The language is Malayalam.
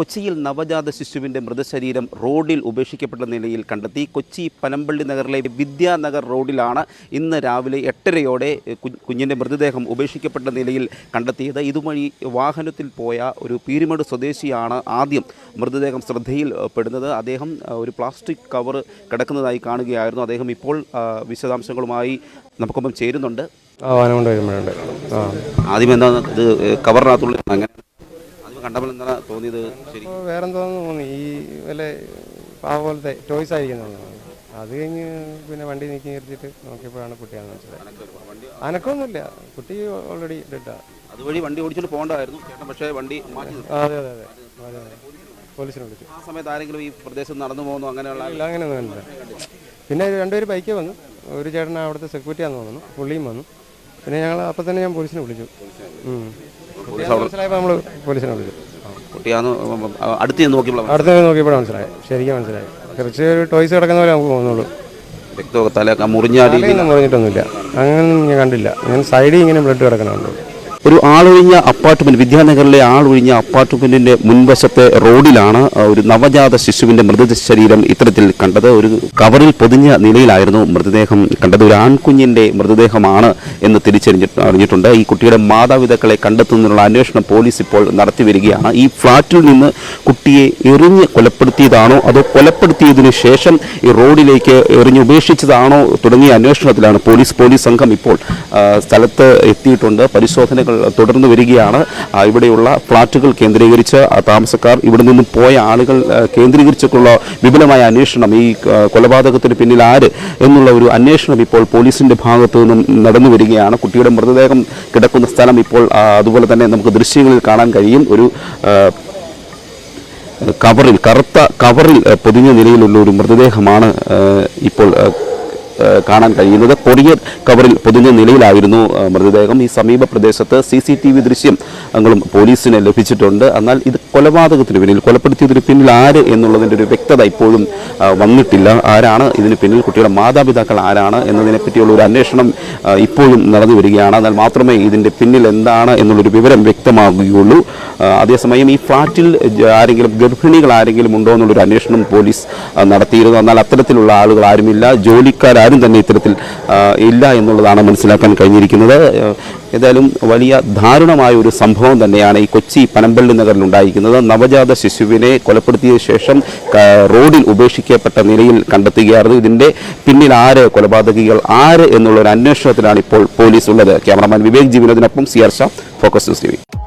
കൊച്ചിയിൽ നവജാത ശിശുവിന്റെ മൃതശരീരം റോഡിൽ ഉപേക്ഷിക്കപ്പെട്ട നിലയിൽ കണ്ടെത്തി. കൊച്ചി പനമ്പള്ളി നഗറിലെ വിദ്യാനഗർ റോഡിലാണ് ഇന്ന് രാവിലെ എട്ടരയോടെ കുഞ്ഞിന്റെ മൃതദേഹം ഉപേക്ഷിക്കപ്പെട്ട നിലയിൽ കണ്ടെത്തിയത്. ഇതുവഴി വാഹനത്തിൽ പോയ ഒരു പീരുമേട് സ്വദേശിയാണ് ആദ്യം മൃതദേഹം ശ്രദ്ധയിൽപ്പെടുന്നത് പെടുന്നത്. അദ്ദേഹം ഒരു പ്ലാസ്റ്റിക് കവർ കിടക്കുന്നതായി കാണുകയായിരുന്നു. അദ്ദേഹം ഇപ്പോൾ വിശദാംശങ്ങളുമായി നമുക്കൊപ്പം ചേരുന്നുണ്ട്. ആദ്യം എന്താണ് ഇത് അങ്ങനെ കണ്ടപ്പോൾ എന്താണ് തോന്നിയത് ശരി വേറെന്തോന്ന് തോന്നി. ഈ വല്ല പാവ പോലത്തെ ടോയ്സ് ആയിരിക്കുന്നു അത് കഴിഞ്ഞ് പിന്നെ വണ്ടി നീക്കി നിർത്തിയിട്ട് നോക്കിയപ്പോഴാണ് കുട്ടിയാണെന്ന് മനസ്സിലായത്. അനക്കമൊന്നുമില്ല കുട്ടി ഓൾറെഡി ഡെഡാണ് അതുവഴി വണ്ടി ഓടിച്ചിട്ട് പോകണ്ടായിരുന്നു. ചേട്ടൻ പക്ഷേ വണ്ടി മാറ്റി നിർത്തി. അതെ അതെ അതെ. അതെ അതെ. പോലീസിനെ വിളിച്ചു. ആ സമയത്ത് ആരെങ്കിലും ഈ പ്രദേശത്ത് നടന്നു പോകുന്നു അങ്ങനെയുള്ള ഇല്ല അങ്ങനെയൊന്നും ഇല്ല. പിന്നെ രണ്ടുപേര് ബൈക്ക് വന്നു. ഒരു ചേട്ടൻ അവിടുത്തെ സെക്യൂരിറ്റിയാന്ന് തോന്നുന്നു. പുള്ളിയും വന്നു. പിന്നെ ഞങ്ങൾ അപ്പം തന്നെ ഞാൻ പോലീസിനെ വിളിച്ചു. ഉം. മനസ്സിലായപ്പോൾ നമ്മൾ പോലീസിനെ വിളിച്ചു. കുട്ടിയാന്ന് അടുത്ത് ചെന്ന് നോക്കിയപ്പോൾ അടുത്ത നോക്കിയപ്പോഴാണ് മനസ്സിലായത്. ശരിക്കും മനസ്സിലായി കുറച്ച് ഒരു ടോയ്സ് കിടക്കുന്ന പോലെ നമുക്ക് തോന്നുള്ളൂ രക്തമൊക്കെ തല മുറിഞ്ഞാടി തലയൊന്നും മുറിഞ്ഞിട്ടൊന്നുമില്ല. അങ്ങനെയൊന്നും ഞാൻ കണ്ടില്ല. ഞാൻ സൈഡിൽ ഇങ്ങനെ ബ്ലഡ് കിടക്കണുണ്ട്. ഒരു ആളൊഴിഞ്ഞ അപ്പാർട്ട്മെന്റ് വിദ്യാനഗറിലെ ആളൊഴിഞ്ഞ അപ്പാർട്ട്മെന്റിന്റെ മുൻവശത്തെ റോഡിലാണ് ഒരു നവജാത ശിശുവിന്റെ മൃതശരീരം ഇത്തരത്തിൽ കണ്ടത്. ഒരു കവറിൽ പൊതിഞ്ഞ നിലയിലായിരുന്നു മൃതദേഹം കണ്ടത്. ഒരു ആൺകുഞ്ഞിന്റെ മൃതദേഹമാണ് എന്ന് തിരിച്ചറിഞ്ഞിട്ടുണ്ട് അറിഞ്ഞിട്ടുണ്ട്. ഈ കുട്ടിയുടെ മാതാപിതാക്കളെ കണ്ടെത്തുന്നതിനുള്ള അന്വേഷണം പോലീസ് ഇപ്പോൾ നടത്തി വരികയാണ്. ഈ ഫ്ളാറ്റിൽ നിന്ന് കുട്ടിയെ എറിഞ്ഞ് കൊലപ്പെടുത്തിയതാണോ അതോ കൊലപ്പെടുത്തിയതിനു ശേഷം ഈ റോഡിലേക്ക് എറിഞ്ഞ് ഉപേക്ഷിച്ചതാണോ തുടങ്ങിയ അന്വേഷണത്തിലാണ് പോലീസ്. പോലീസ് സംഘം ഇപ്പോൾ സ്ഥലത്ത് എത്തിയിട്ടുണ്ട്. പരിശോധനകൾ തുടർന്ന് വരികയാണ്. ഇവിടെയുള്ള ഫ്ളാറ്റുകൾ കേന്ദ്രീകരിച്ച് താമസക്കാർ ഇവിടെ നിന്നും പോയ ആളുകൾ കേന്ദ്രീകരിച്ചിട്ടുള്ള വിപുലമായ അന്വേഷണം ഈ കൊലപാതകത്തിന് പിന്നിൽ ആര് എന്നുള്ള ഒരു അന്വേഷണം ഇപ്പോൾ പോലീസിന്റെ ഭാഗത്തു നിന്നും നടന്നു വരികയാണ്. കുട്ടിയുടെ മൃതദേഹം കിടക്കുന്ന സ്ഥലം ഇപ്പോൾ അതുപോലെ തന്നെ നമുക്ക് ദൃശ്യങ്ങളിൽ കാണാൻ കഴിയും. ഒരു കവറിൽ കറുത്ത കവറിൽ പൊതിഞ്ഞ നിലയിലുള്ള ഒരു മൃതദേഹമാണ് ഇപ്പോൾ കാണാൻ കഴിയുന്നത്. കൊറിയർ കവറിൽ പൊതിഞ്ഞ നിലയിലായിരുന്നു മൃതദേഹം. ഈ സമീപ പ്രദേശത്ത് സി സി ടി വി ദൃശ്യങ്ങളും പോലീസിന് ലഭിച്ചിട്ടുണ്ട്. എന്നാൽ ഇത് കൊലപാതകത്തിന് പിന്നിൽ കൊലപ്പെടുത്തിയതിന് പിന്നിൽ ആര് എന്നുള്ളതിന്റെ ഒരു വ്യക്തത ഇപ്പോഴും വന്നിട്ടില്ല. ആരാണ് ഇതിന് പിന്നിൽ? കുട്ടിയുടെ മാതാപിതാക്കൾ ആരാണ് എന്നതിനെ പറ്റിയുള്ള ഒരു അന്വേഷണം ഇപ്പോഴും നടന്നു വരികയാണ്. എന്നാൽ മാത്രമേ ഇതിന്റെ പിന്നിൽ എന്താണ് എന്നുള്ളൊരു വിവരം വ്യക്തമാകുകയുള്ളൂ. അതേസമയം ഈ ഫ്ലാറ്റിൽ ആരെങ്കിലും ഗർഭിണികൾ ആരെങ്കിലും ഉണ്ടോ എന്നുള്ളൊരു അന്വേഷണം പോലീസ് നടത്തിയിരുന്നു. എന്നാൽ അത്തരത്തിലുള്ള ആളുകൾ ആരുമില്ല. ജോലിക്കാരും തന്നെ ഇത്തരത്തിൽ ഇല്ല എന്നുള്ളതാണ് മനസ്സിലാക്കാൻ കഴിഞ്ഞിരിക്കുന്നത്. ഏതായാലും വലിയ ദാരുണമായ ഒരു സംഭവം തന്നെയാണ് ഈ കൊച്ചി പനമ്പള്ളി നഗറിൽ ഉണ്ടായിരിക്കുന്നത്. നവജാത ശിശുവിനെ കൊലപ്പെടുത്തിയ ശേഷം റോഡിൽ ഉപേക്ഷിക്കപ്പെട്ട നിലയിൽ കണ്ടെത്തുകയായിരുന്നു. ഇതിന്റെ പിന്നിൽ ആര് കൊലപാതകികൾ ആര് എന്നുള്ള ഒരു അന്വേഷണത്തിലാണ് ഇപ്പോൾ പോലീസ് ഉള്ളത്. Cameraman Vivek ജീവനത്തിനൊപ്പം C R Shah focus news T